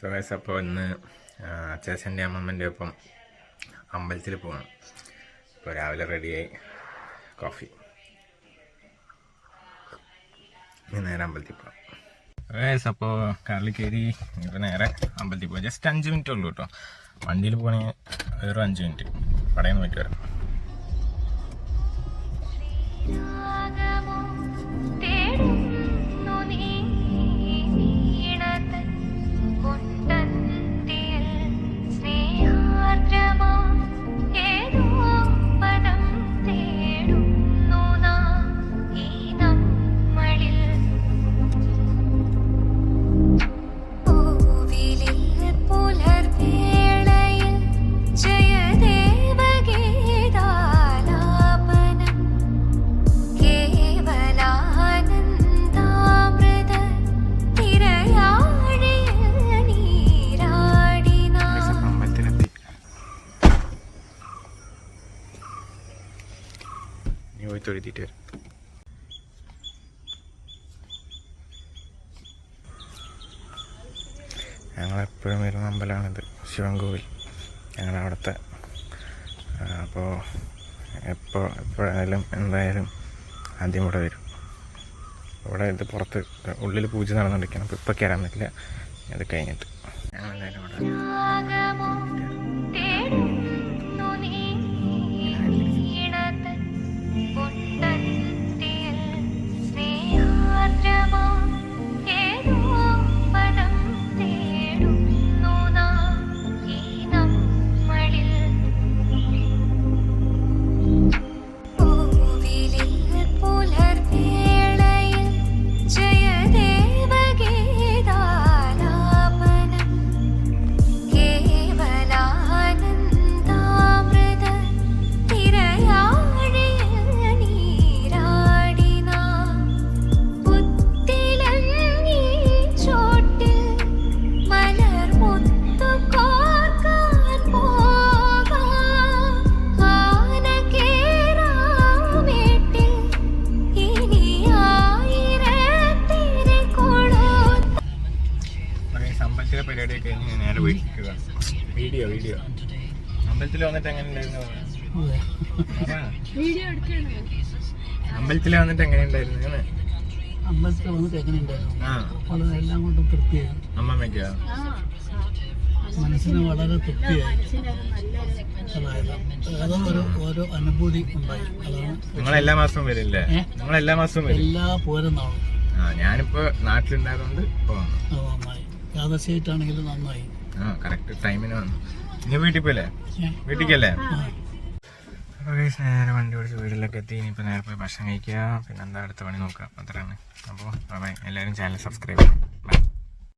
So guys അപ്പോൾ ഇന്ന് അച്ചാച്ചന്റെ അമ്മമ്മന്റെ ഒപ്പം അമ്പലത്തിൽ പോകണം അപ്പോൾ രാവിലെ റെഡിയായി കോഫി നേരെ അമ്പലത്തിൽ പോകാം ഗൈസ് അപ്പോൾ കാറിൽ കയറി ഇപ്പോൾ നേരെ അമ്പലത്തിൽ പോകാം ജസ്റ്റ് അഞ്ച് മിനിറ്റ് ഉള്ളൂ കേട്ടോ വണ്ടിയിൽ പോകണമെങ്കിൽ ഒരു അഞ്ച് മിനിറ്റ് പടയിൽ നിന്ന് വരാം. ഇനി പോയി തൊഴുതിയിട്ട് വരാം. ഞങ്ങളെപ്പോഴും വരുന്ന അമ്പലമാണിത് ശിവൻകോവിൽ. ഞങ്ങളുടെ അവിടുത്തെ അപ്പോൾ എപ്പോൾ എപ്പോഴായാലും എന്തായാലും ആദ്യം ഇവിടെ വരും. ഇവിടെ ഇത് പുറത്ത് ഉള്ളിൽ പൂജ നടന്നുകൊണ്ടിരിക്കണം അപ്പോൾ ഇപ്പോൾ കയറാൻ പറ്റില്ല അത് കഴിഞ്ഞിട്ട്. ഞങ്ങളെല്ലാവരും വീഡിയോ വീഡിയോ അമ്പലത്തിൽ വന്നിട്ട് എങ്ങനെ ഉണ്ടായിരുന്നു അമ്പലത്തിൽ വന്നിട്ട് എങ്ങനെ ഉണ്ടായിരുന്നു അമ്പലത്തിൽ വന്നിട്ട് എങ്ങനെയുണ്ടായിരുന്നു? വളരെ എല്ലാം കൊണ്ടും തൃപ്തിയായി. അമ്മമ്മയ്ക്ക്. മനസ്സിന് വളരെ തൃപ്തിയായി. അതായത് ഏതോ ഒരു ഓരോ അനുഭൂതി ഉണ്ടായി. അതാണ് നിങ്ങൾ എല്ലാ മാസവും വരില്ലേ? നിങ്ങൾ എല്ലാ മാസവും വരും. എല്ലാ പോരുന്നാളും ആ ഞാനിപ്പോ നാട്ടിലുണ്ടായതുകൊണ്ട് അത് നന്നായി. യാദശയായിട്ടാണെങ്കിലും നന്നായി. ആ കറക്റ്റ് ടൈമിന് വന്നു. ഇനി വീട്ടിൽ പോയില്ലേ? വീട്ടിലേക്കല്ലേ അപ്പോൾ നേരെ വണ്ടി ഓടിച്ച് വീട്ടിലൊക്കെ എത്തി. ഇനിയിപ്പോൾ നേരെ പോയി ഭക്ഷണം കഴിക്കുക പിന്നെ എന്താ അടുത്ത പണി നോക്കാം. അത്രയാണ്. അപ്പോൾ ബൈ എല്ലാവരും ചാനൽ സബ്സ്ക്രൈബ് ചെയ്യണം. ബൈ